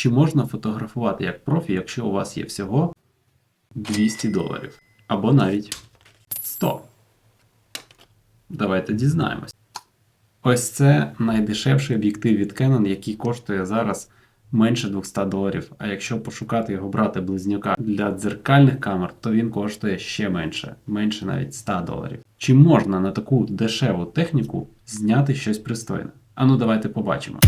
Чи можна фотографувати як профі, якщо у вас є всього 200 доларів? Або навіть 100? Давайте дізнаємось. Ось це найдешевший об'єктив від Canon, який коштує зараз менше 200 доларів. А якщо пошукати його брати близнюка для дзеркальних камер, то він коштує ще менше, менше навіть 100 доларів. Чи можна на таку дешеву техніку зняти щось пристойне? Ану, давайте побачимо.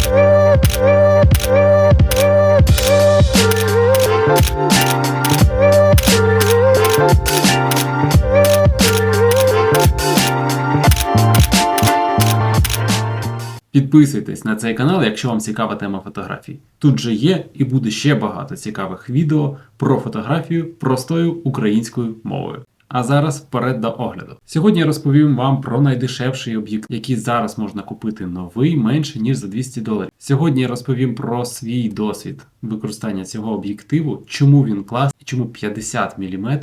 Підписуйтесь на цей канал, якщо вам цікава тема фотографій. Тут же є і буде ще багато цікавих відео про фотографію простою українською мовою. А зараз вперед до огляду. Сьогодні я розповім вам про найдешевший об'єкт, який зараз можна купити новий менше ніж за 200 доларів. Сьогодні я розповім про свій досвід використання цього об'єктиву, чому він класний і чому 50 мм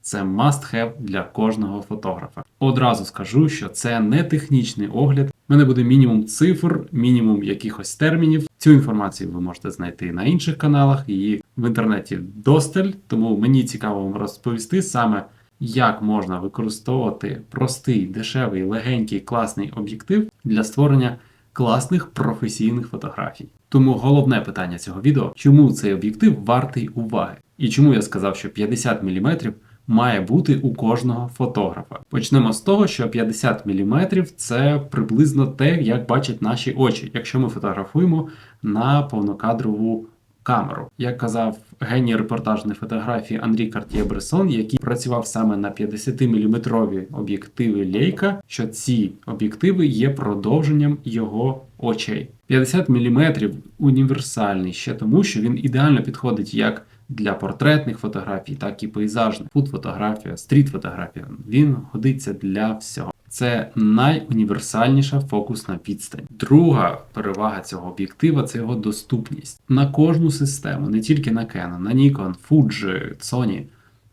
це must have для кожного фотографа. Одразу скажу, що це не технічний огляд. Мене буде мінімум цифр, мінімум якихось термінів. Цю інформацію ви можете знайти на інших каналах, її в інтернеті досталь, тому мені цікаво вам розповісти саме, як можна використовувати простий, дешевий, легенький, класний об'єктив для створення класних професійних фотографій. Тому головне питання цього відео: чому цей об'єктив вартий уваги? І чому я сказав, що 50 мм має бути у кожного фотографа. Почнемо з того, що 50 мм це приблизно те, як бачать наші очі, якщо ми фотографуємо на повнокадрову камеру. Як казав геній репортажної фотографії Андрій Картє Бресон, який працював саме на 50-мм об'єктиви Leica, що ці об'єктиви є продовженням його очей. 50 мм універсальний ще тому, що він ідеально підходить як для портретних фотографій, так і пейзажних, фуд-фотографія, стріт-фотографія. Він годиться для всього. Це найуніверсальніша фокусна відстань. Друга перевага цього об'єктива це його доступність на кожну систему, не тільки на Canon, на Nikon, Fuji, Sony,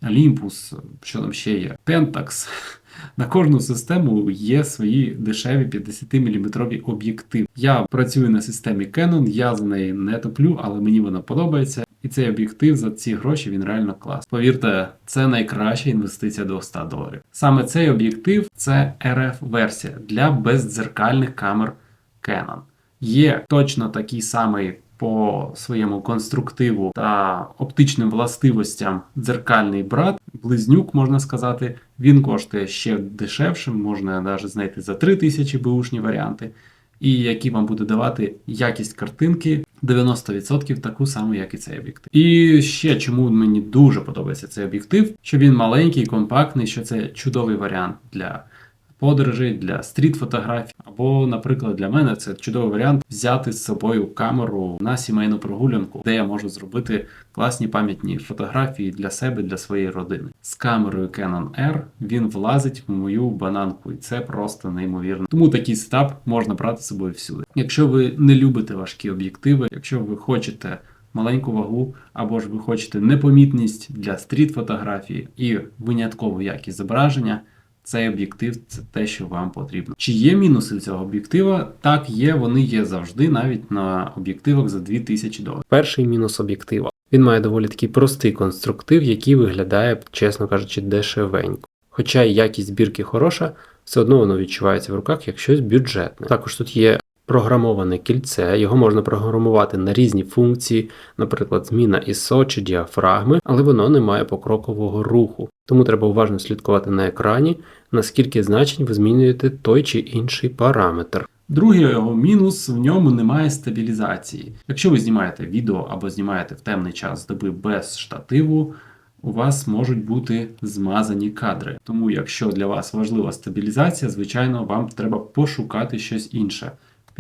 Olympus, що там ще є, Pentax. На кожну систему є свої дешеві 50-мм об'єктиви. Я працюю на системі Canon, я за неї не топлю, але мені вона подобається. І цей об'єктив за ці гроші він реально клас. Повірте, це найкраща інвестиція до 100 доларів. Саме цей об'єктив це RF-версія для бездзеркальних камер Canon. Є точно такий самий по своєму конструктиву та оптичним властивостям дзеркальний брат, близнюк, можна сказати, він коштує ще дешевше, можна навіть знайти за 3000 бушні варіанти, і який вам буде давати якість картинки 90% таку саму, як і цей об'єктив. І ще чому мені дуже подобається цей об'єктив, що він маленький, компактний, що це чудовий варіант для подорожей, для стріт-фотографій. Або, наприклад, для мене це чудовий варіант взяти з собою камеру на сімейну прогулянку, де я можу зробити класні пам'ятні фотографії для себе, для своєї родини. З камерою Canon R він влазить в мою бананку, і це просто неймовірно. Тому такий сетап можна брати з собою всюди. Якщо ви не любите важкі об'єктиви, якщо ви хочете. Маленьку вагу, або ж ви хочете непомітність для стріт-фотографії і виняткову якість зображення, цей об'єктив це те, що вам потрібно. Чи є мінуси цього об'єктива? Так, є, вони є завжди, навіть на об'єктивах за 2000 доларів. Перший мінус об'єктива. Він має доволі такий простий конструктив, який виглядає, чесно кажучи, дешевенько. Хоча якість збірки хороша, все одно воно відчувається в руках як щось бюджетне. Також тут є програмоване кільце, його можна програмувати на різні функції, наприклад, зміна ISO чи діафрагми, але воно не має покрокового руху. Тому треба уважно слідкувати на екрані, наскільки значень ви змінюєте той чи інший параметр. Другий його мінус в ньому немає стабілізації. Якщо ви знімаєте відео або знімаєте в темний час доби без штативу, у вас можуть бути змазані кадри. Тому, якщо для вас важлива стабілізація, звичайно, вам треба пошукати щось інше.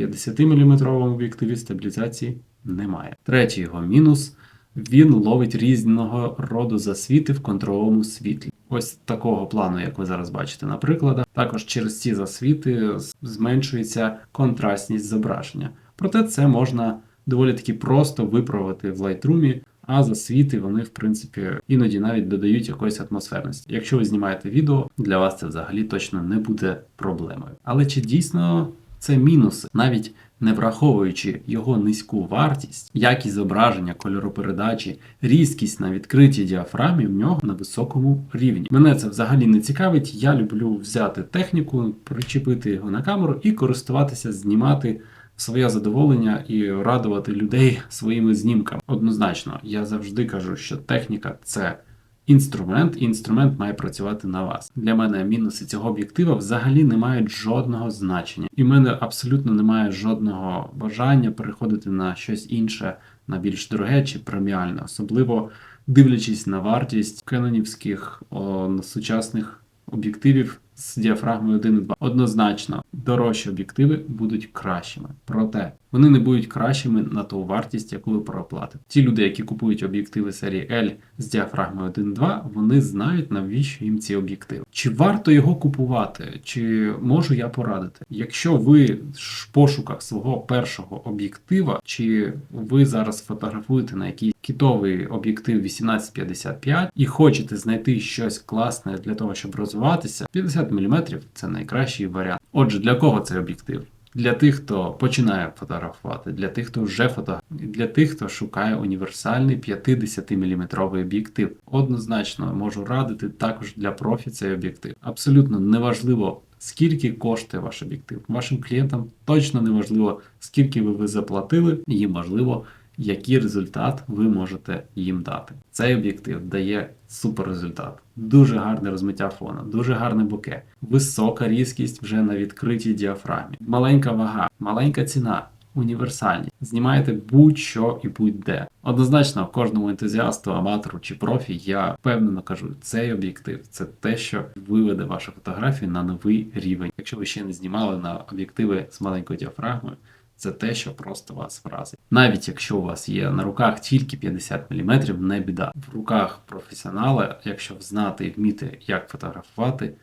В 50-мм об'єктиві стабілізації немає. Третій його мінус. Він ловить різного роду засвіти в контроловому світлі. Ось такого плану, як ви зараз бачите на прикладах. Також через ці засвіти зменшується контрастність зображення. Проте це можна доволі таки просто виправити в Lightroom, а засвіти вони, в принципі, іноді навіть додають якоїсь атмосферності. Якщо ви знімаєте відео, для вас це взагалі точно не буде проблемою. Але чи дійсно це мінуси? Навіть Не враховуючи його низьку вартість, якість зображення, кольоропередачі, різкість на відкритій діафрамі в нього на високому рівні. Мене це взагалі не цікавить. Я люблю взяти техніку, причепити його на камеру і користуватися, знімати своє задоволення і радувати людей своїми знімками. Однозначно, я завжди кажу, що техніка це. Інструмент, і інструмент має працювати на вас. Для мене мінуси цього об'єктива взагалі не мають жодного значення, і в мене абсолютно немає жодного бажання переходити на щось інше, на більш дороге чи преміальне, особливо дивлячись на вартість кенонівських о, сучасних об'єктивів з діафрагмою 1.2. Однозначно, дорожчі об'єктиви будуть кращими. Проте вони не будуть кращими на ту вартість, яку ви проплатите. Ті люди, які купують об'єктиви серії L з діафрагмою 1.2, вони знають навіщо їм ці об'єктиви. Чи варто його купувати, чи можу я порадити? Якщо ви в пошуках свого першого об'єктива, чи ви зараз фотографуєте на якийсь кітовий об'єктив 1855 і хочете знайти щось класне для того, щоб розвиватися, 50 мм це найкращий варіант. Отже, для кого цей об'єктив? Для тих, хто починає фотографувати, для тих, хто вже фотографує, для тих, хто шукає універсальний 50-мм об'єктив. Однозначно можу радити також для профі цей об'єктив. Абсолютно неважливо, скільки коштує ваш об'єктив. Вашим клієнтам точно не важливо, скільки ви, ви заплатили, їм важливо, який результат ви можете їм дати. Цей об'єктив дає супер результат. Дуже гарне розмиття фона, дуже гарне боке, висока різкість вже на відкритій діафрагмі, маленька вага, маленька ціна. Універсальність. Знімаєте будь-що і будь-де. Однозначно, кожному ентузіасту, аматору чи профі, я впевнено кажу, цей об'єктив це те, що виведе вашу фотографію на новий рівень. Якщо ви ще не знімали на об'єктиви з маленькою діафрагмою, це те, що просто вас вразить. Навіть якщо у вас є на руках тільки 50 мм, не біда. В руках професіонала, якщо знати і вміти, як фотографувати,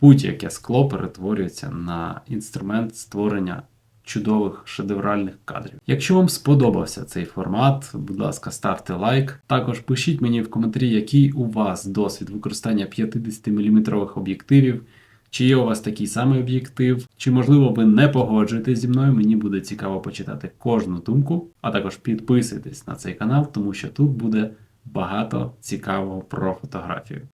будь-яке скло перетворюється на інструмент створення чудових шедевральних кадрів. Якщо вам сподобався цей формат, будь ласка, ставте лайк. Також пишіть мені в коментарі, який у вас досвід використання 50-мм об'єктивів. Чи є у вас такий самий об'єктив, чи можливо ви не погоджуєтесь зі мною? Мені буде цікаво почитати кожну думку, а також підписуйтесь на цей канал, тому що тут буде багато цікавого про фотографію.